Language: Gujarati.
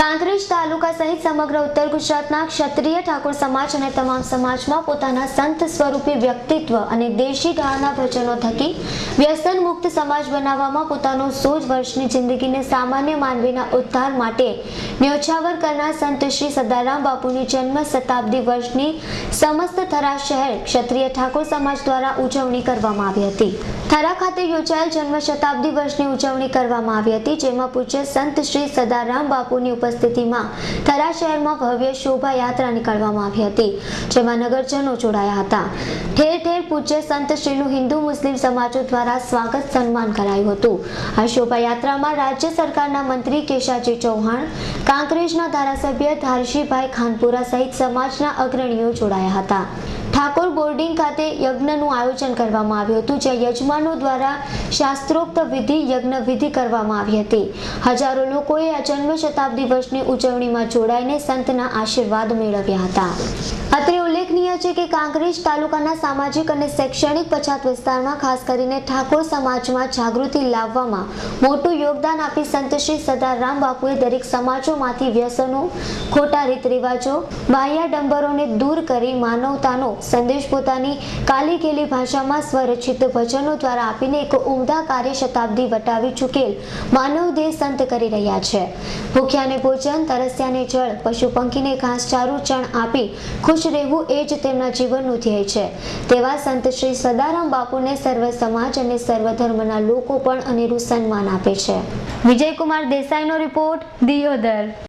કાંકરેજ તાલુકા સહિત સમગ્ર ઉત્તર ગુજરાતના ક્ષત્રિય ઠાકોર સમાજ અને તમામ સમાજમાં પોતાના સંત સ્વરૂપી વ્યક્તિત્વ અને દેશી ગાળના ભજનો થકી વ્યસન મુક્ત સમાજ બનાવવામાં પોતાનો સો વર્ષની જિંદગીને સામાન્ય માનવીના ઉદ્ધાર માટે ન્યોછાવર કરનાર સંત શ્રી સદારામ બાપુની જન્મ શતાબ્દી વર્ષની સમસ્ત થરા શહેર ક્ષત્રિય ઠાકોર સમાજ દ્વારા ઉજવણી કરવામાં આવી હતી. થરા ખાતે યોજાયેલ જન્મ શતાબ્દી વર્ષની ઉજવણી કરવામાં આવી હતી, જેમાં પૂજ્ય સંત શ્રી સદારામ બાપુની ઉપસ્થિતિમાં થરા શહેરમાં ભવ્ય શોભાયાત્રા નીકળવામાં આવી હતી, જેમાં નગરજનો જોડાયા હતા. ઠેર ઠેર પૂજ્ય સંત શ્રીનું હિન્દુ મુસ્લિમ સમાજો દ્વારા સ્વાગત સન્માન કરાયું હતું. આ શોભાયાત્રામાં રાજ્ય સરકારના મંત્રી કેશાજી ચૌહાણ, કાંકરેજના ધારાસભ્ય ધારશીભાઈ ખાનપુરા સહિત સમાજના અગ્રણીઓ જોડાયા હતા. ઠાકોર બોર્ડિંગ ખાતે યજ્ઞનું આયોજન કરવામાં આવ્યું હતું, જ્યાં યજમાનો દ્વારા શાસ્ત્રોક્ત વિધિ, યજ્ઞ વિધિ કરવામાં આવી હતી. હજારો લોકોએ આ જન્મ શતાબ્દી વર્ષની ઉજવણીમાં જોડાઈને સંતના આશીર્વાદ મેળવ્યા હતા. અત્રે ઉલ્લેખનીય છે કે કાંકરેજ તાલુકાના સામાજિક અને શૈક્ષણિક પછાત વિસ્તારમાં ખાસ કરીને ઠાકોર સમાજમાં જાગૃતિ લાવવામાં મોટું યોગદાન આપી સંત શ્રી સદારામ બાપુએ દરેક સમાજોમાંથી વ્યસનો, ખોટા રીત રિવાજો બાહ્ય ડંબરોને દૂર કરી માનવતાનો સંદેશ પોતાની કાલી કેલી ભાષામાં સ્વરચિત ભજનો દ્વારા આપીને એક ઉમદા કાર્ય શતાબ્દી વટાવી ચૂકેલ માનવ દેહ સંત કરી રહ્યા છે. ભૂખ્યાને ભોજન, તરસ્યાને જળ, પશુ પંખીને ઘાસચારુ ચણ આપી ખુશ રહેવું એ જ તેમના જીવનનું ધ્યેય છે. તેવા સંત શ્રી સદારામ બાપુને સર્વ સમાજ અને સર્વ ધર્મના લોકો પણ અનેરું સન્માન આપે છે. વિજયકુમાર દેસાઈનો રિપોર્ટ, દિયોદર.